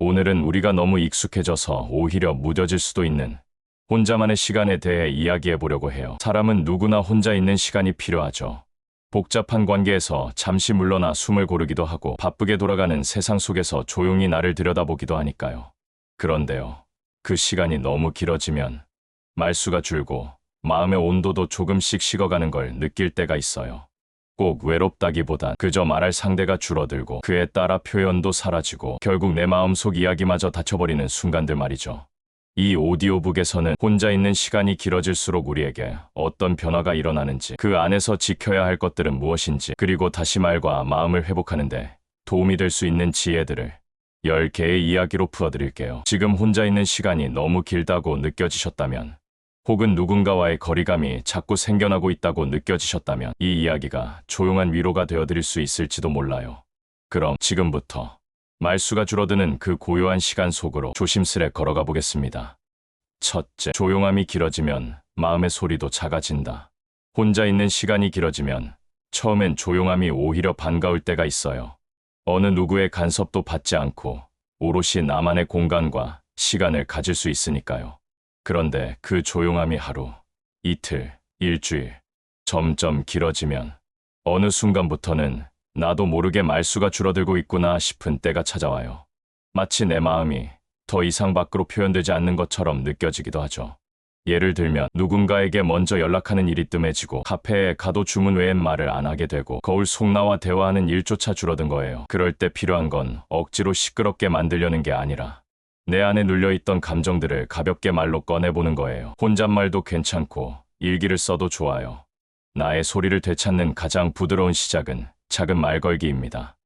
오늘은 우리가 너무 익숙해져서 오히려 무뎌질 수도 있는 혼자만의 시간에 대해 이야기해 보려고 해요. 사람은 누구나 혼자 있는 시간이 필요하죠. 복잡한 관계에서 잠시 물러나 숨을 고르기도 하고 바쁘게 돌아가는 세상 속에서 조용히 나를 들여다보기도 하니까요. 그런데요. 그 시간이 너무 길어지면 말수가 줄고 마음의 온도도 조금씩 식어가는 걸 느낄 때가 있어요. 꼭 외롭다기보단 그저 말할 상대가 줄어들고 그에 따라 표현도 사라지고 결국 내 마음속 이야기마저 닫혀버리는 순간들 말이죠. 이 오디오북에서는 혼자 있는 시간이 길어질수록 우리에게 어떤 변화가 일어나는지 그 안에서 지켜야 할 것들은 무엇인지 그리고 다시 말과 마음을 회복하는데 도움이 될 수 있는 지혜들을 10개의 이야기로 풀어드릴게요. 지금 혼자 있는 시간이 너무 길다고 느껴지셨다면 혹은 누군가와의 거리감이 자꾸 생겨나고 있다고 느껴지셨다면 이 이야기가 조용한 위로가 되어드릴 수 있을지도 몰라요. 그럼 지금부터 말수가 줄어드는 그 고요한 시간 속으로 조심스레 걸어가 보겠습니다. 첫째, 조용함이 길어지면 마음의 소리도 작아진다. 혼자 있는 시간이 길어지면 처음엔 조용함이 오히려 반가울 때가 있어요. 어느 누구의 간섭도 받지 않고 오롯이 나만의 공간과 시간을 가질 수 있으니까요. 그런데 그 조용함이 하루, 이틀, 일주일, 점점 길어지면 어느 순간부터는 나도 모르게 말수가 줄어들고 있구나 싶은 때가 찾아와요. 마치 내 마음이 더 이상 밖으로 표현되지 않는 것처럼 느껴지기도 하죠. 예를 들면 누군가에게 먼저 연락하는 일이 뜸해지고 카페에 가도 주문 외엔 말을 안 하게 되고 거울 속 나와 대화하는 일조차 줄어든 거예요. 그럴 때 필요한 건 억지로 시끄럽게 만들려는 게 아니라 내 안에 눌려있던 감정들을 가볍게 말로 꺼내보는 거예요. 혼잣말도 괜찮고 일기를 써도 좋아요. 나의 소리를 되찾는 가장 부드러운 시작은 작은 말 걸기입니다.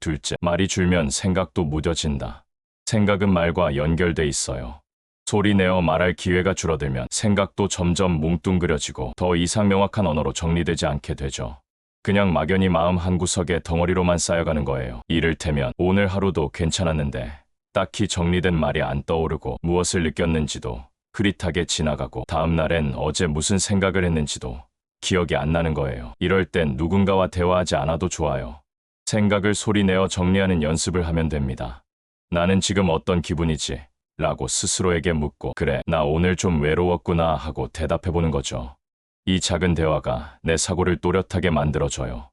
둘째, 말이 줄면 생각도 무뎌진다. 생각은 말과 연결돼 있어요. 소리 내어 말할 기회가 줄어들면 생각도 점점 뭉뚱그려지고 더 이상 명확한 언어로 정리되지 않게 되죠. 그냥 막연히 마음 한구석에 덩어리로만 쌓여가는 거예요. 이를테면 오늘 하루도 괜찮았는데 딱히 정리된 말이 안 떠오르고 무엇을 느꼈는지도 흐릿하게 지나가고 다음날엔 어제 무슨 생각을 했는지도 기억이 안 나는 거예요. 이럴 땐 누군가와 대화하지 않아도 좋아요. 생각을 소리내어 정리하는 연습을 하면 됩니다. 나는 지금 어떤 기분이지? 라고 스스로에게 묻고, 그래, 나 오늘 좀 외로웠구나 하고 대답해보는 거죠. 이 작은 대화가 내 사고를 또렷하게 만들어줘요.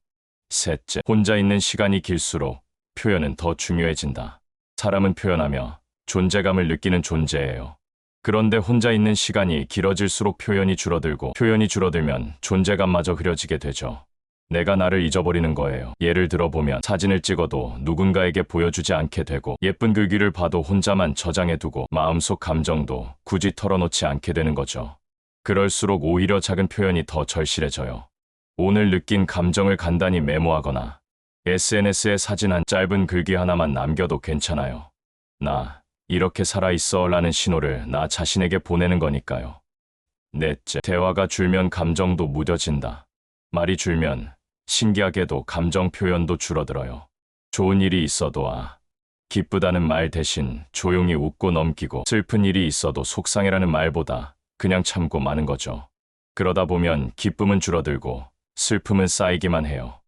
셋째, 혼자 있는 시간이 길수록 표현은 더 중요해진다. 사람은 표현하며 존재감을 느끼는 존재예요. 그런데 혼자 있는 시간이 길어질수록 표현이 줄어들고 표현이 줄어들면 존재감마저 흐려지게 되죠. 내가 나를 잊어버리는 거예요. 예를 들어보면 사진을 찍어도 누군가에게 보여주지 않게 되고 예쁜 글귀를 봐도 혼자만 저장해두고 마음속 감정도 굳이 털어놓지 않게 되는 거죠. 그럴수록 오히려 작은 표현이 더 절실해져요. 오늘 느낀 감정을 간단히 메모하거나 SNS에 사진 한 짧은 글귀 하나만 남겨도 괜찮아요. 나 이렇게 살아있어 라는 신호를 나 자신에게 보내는 거니까요. 넷째, 대화가 줄면 감정도 무뎌진다. 말이 줄면 신기하게도 감정 표현도 줄어들어요. 좋은 일이 있어도 아, 기쁘다는 말 대신 조용히 웃고 넘기고 슬픈 일이 있어도 속상해라는 말보다 그냥 참고 마는 거죠. 그러다 보면 기쁨은 줄어들고 슬픔은 쌓이기만 해요.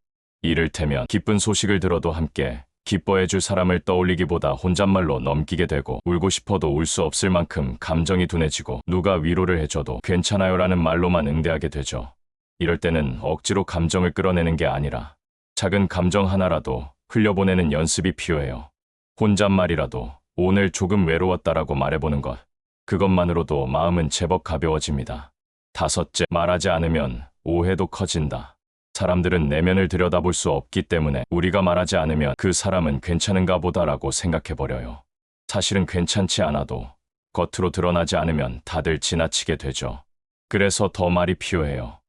이를테면 기쁜 소식을 들어도 함께 기뻐해 줄 사람을 떠올리기보다 혼잣말로 넘기게 되고 울고 싶어도 울 수 없을 만큼 감정이 둔해지고 누가 위로를 해줘도 괜찮아요 라는 말로만 응대하게 되죠. 이럴 때는 억지로 감정을 끌어내는 게 아니라 작은 감정 하나라도 흘려보내는 연습이 필요해요. 혼잣말이라도 오늘 조금 외로웠다라고 말해보는 것. 그것만으로도 마음은 제법 가벼워집니다. 다섯째, 말하지 않으면 오해도 커진다. 사람들은 내면을 들여다볼 수 없기 때문에 우리가 말하지 않으면 그 사람은 괜찮은가 보다라고 생각해버려요. 사실은 괜찮지 않아도 겉으로 드러나지 않으면 다들 지나치게 되죠. 그래서 더 말이 필요해요.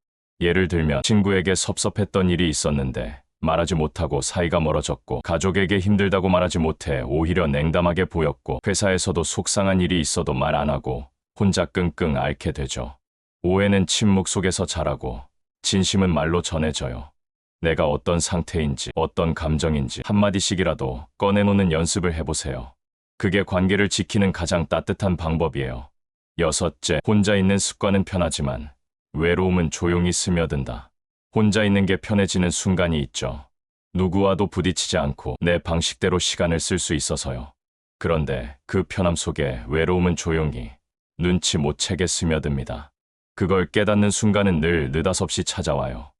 예를 들면 친구에게 섭섭했던 일이 있었는데 말하지 못하고 사이가 멀어졌고 가족에게 힘들다고 말하지 못해 오히려 냉담하게 보였고 회사에서도 속상한 일이 있어도 말 안 하고 혼자 끙끙 앓게 되죠. 오해는 침묵 속에서 자라고 진심은 말로 전해져요. 내가 어떤 상태인지 어떤 감정인지 한마디씩이라도 꺼내놓는 연습을 해보세요. 그게 관계를 지키는 가장 따뜻한 방법이에요. 여섯째, 혼자 있는 습관은 편하지만 외로움은 조용히 스며든다. 혼자 있는 게 편해지는 순간이 있죠. 누구와도 부딪히지 않고 내 방식대로 시간을 쓸 수 있어서요. 그런데 그 편함 속에 외로움은 조용히 눈치 못 채게 스며듭니다. 그걸 깨닫는 순간은 늘 느닷없이 찾아와요.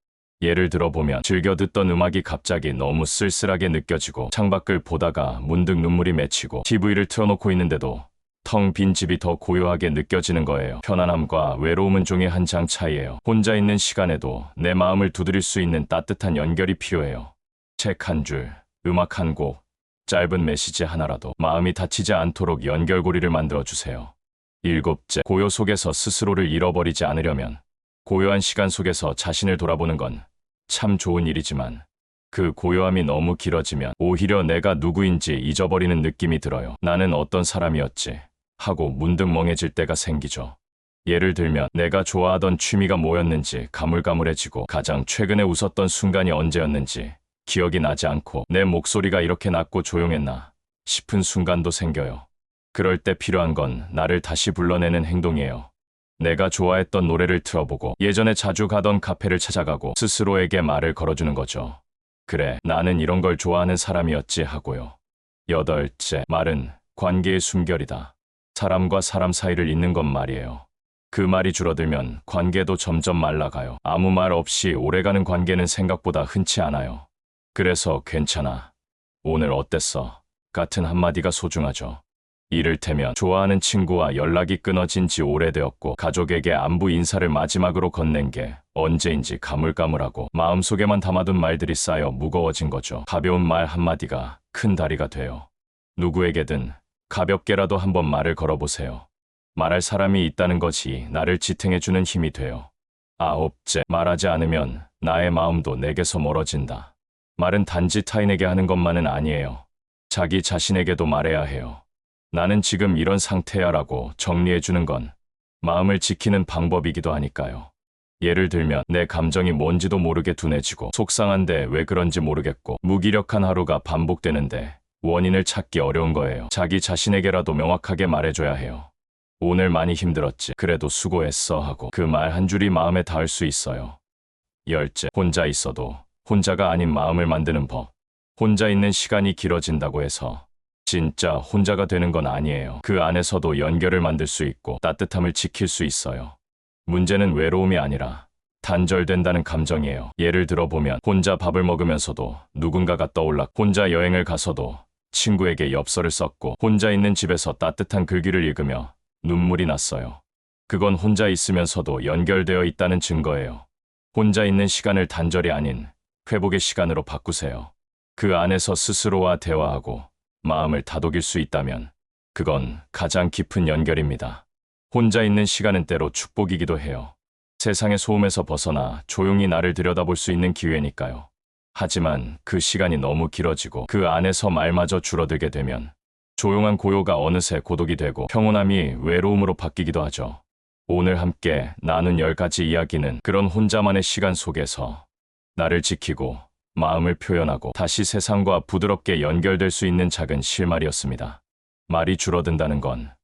예를 들어보면 즐겨 듣던 음악이 갑자기 너무 쓸쓸하게 느껴지고 창밖을 보다가 문득 눈물이 맺히고 TV를 틀어놓고 있는데도 텅 빈 집이 더 고요하게 느껴지는 거예요. 편안함과 외로움은 종의 한 장 차이예요. 혼자 있는 시간에도 내 마음을 두드릴 수 있는 따뜻한 연결이 필요해요. 책 한 줄, 음악 한 곡, 짧은 메시지 하나라도 마음이 다치지 않도록 연결고리를 만들어 주세요. 일곱째, 고요 속에서 스스로를 잃어버리지 않으려면 고요한 시간 속에서 자신을 돌아보는 건 참 좋은 일이지만 그 고요함이 너무 길어지면 오히려 내가 누구인지 잊어버리는 느낌이 들어요. 나는 어떤 사람이었지 하고 문득 멍해질 때가 생기죠. 예를 들면 내가 좋아하던 취미가 뭐였는지 가물가물해지고 가장 최근에 웃었던 순간이 언제였는지 기억이 나지 않고 내 목소리가 이렇게 낮고 조용했나 싶은 순간도 생겨요. 그럴 때 필요한 건 나를 다시 불러내는 행동이에요. 내가 좋아했던 노래를 틀어보고 예전에 자주 가던 카페를 찾아가고 스스로에게 말을 걸어주는 거죠. 그래, 나는 이런 걸 좋아하는 사람이었지 하고요. 여덟째, 말은 관계의 숨결이다. 사람과 사람 사이를 잇는 건 말이에요. 그 말이 줄어들면 관계도 점점 말라가요. 아무 말 없이 오래가는 관계는 생각보다 흔치 않아요. 그래서 괜찮아. 오늘 어땠어? 같은 한마디가 소중하죠. 이를테면 좋아하는 친구와 연락이 끊어진 지 오래되었고 가족에게 안부 인사를 마지막으로 건넨 게 언제인지 가물가물하고 마음속에만 담아둔 말들이 쌓여 무거워진 거죠. 가벼운 말 한마디가 큰 다리가 돼요. 누구에게든 가볍게라도 한번 말을 걸어보세요. 말할 사람이 있다는 것이 나를 지탱해주는 힘이 돼요. 아홉째, 말하지 않으면 나의 마음도 내게서 멀어진다. 말은 단지 타인에게 하는 것만은 아니에요. 자기 자신에게도 말해야 해요. 나는 지금 이런 상태야라고 정리해주는 건 마음을 지키는 방법이기도 하니까요. 예를 들면 내 감정이 뭔지도 모르게 둔해지고 속상한데 왜 그런지 모르겠고 무기력한 하루가 반복되는데 원인을 찾기 어려운 거예요. 자기 자신에게라도 명확하게 말해줘야 해요. 오늘 많이 힘들었지. 그래도 수고했어 하고 그 말 한 줄이 마음에 닿을 수 있어요. 열째, 혼자 있어도 혼자가 아닌 마음을 만드는 법. 혼자 있는 시간이 길어진다고 해서 진짜 혼자가 되는 건 아니에요. 그 안에서도 연결을 만들 수 있고 따뜻함을 지킬 수 있어요. 문제는 외로움이 아니라 단절된다는 감정이에요. 예를 들어보면 혼자 밥을 먹으면서도 누군가가 떠올라 혼자 여행을 가서도 친구에게 엽서를 썼고 혼자 있는 집에서 따뜻한 글귀를 읽으며 눈물이 났어요. 그건 혼자 있으면서도 연결되어 있다는 증거예요. 혼자 있는 시간을 단절이 아닌 회복의 시간으로 바꾸세요. 그 안에서 스스로와 대화하고 마음을 다독일 수 있다면 그건 가장 깊은 연결입니다. 혼자 있는 시간은 때로 축복이기도 해요. 세상의 소음에서 벗어나 조용히 나를 들여다볼 수 있는 기회니까요. 하지만 그 시간이 너무 길어지고 그 안에서 말마저 줄어들게 되면 조용한 고요가 어느새 고독이 되고 평온함이 외로움으로 바뀌기도 하죠. 오늘 함께 나눈 열 가지 이야기는 그런 혼자만의 시간 속에서 나를 지키고 마음을 표현하고 다시 세상과 부드럽게 연결될 수 있는 작은 실말이었습니다. 말이 줄어든다는 건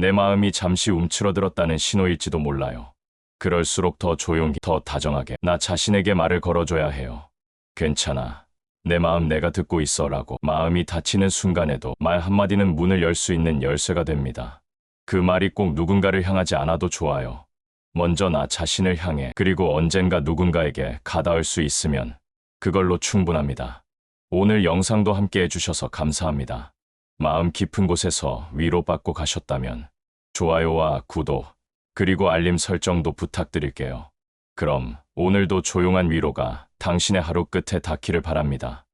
내 마음이 잠시 움츠러들었다는 신호일지도 몰라요. 그럴수록 더 조용히, 더 다정하게 나 자신에게 말을 걸어줘야 해요. 괜찮아. 내 마음 내가 듣고 있어 라고 마음이 다치는 순간에도 말 한마디는 문을 열 수 있는 열쇠가 됩니다. 그 말이 꼭 누군가를 향하지 않아도 좋아요. 먼저 나 자신을 향해 그리고 언젠가 누군가에게 가닿을 수 있으면 그걸로 충분합니다. 오늘 영상도 함께 해주셔서 감사합니다. 마음 깊은 곳에서 위로받고 가셨다면 좋아요와 구독, 그리고 알림 설정도 부탁드릴게요. 그럼 오늘도 조용한 위로가 당신의 하루 끝에 닿기를 바랍니다.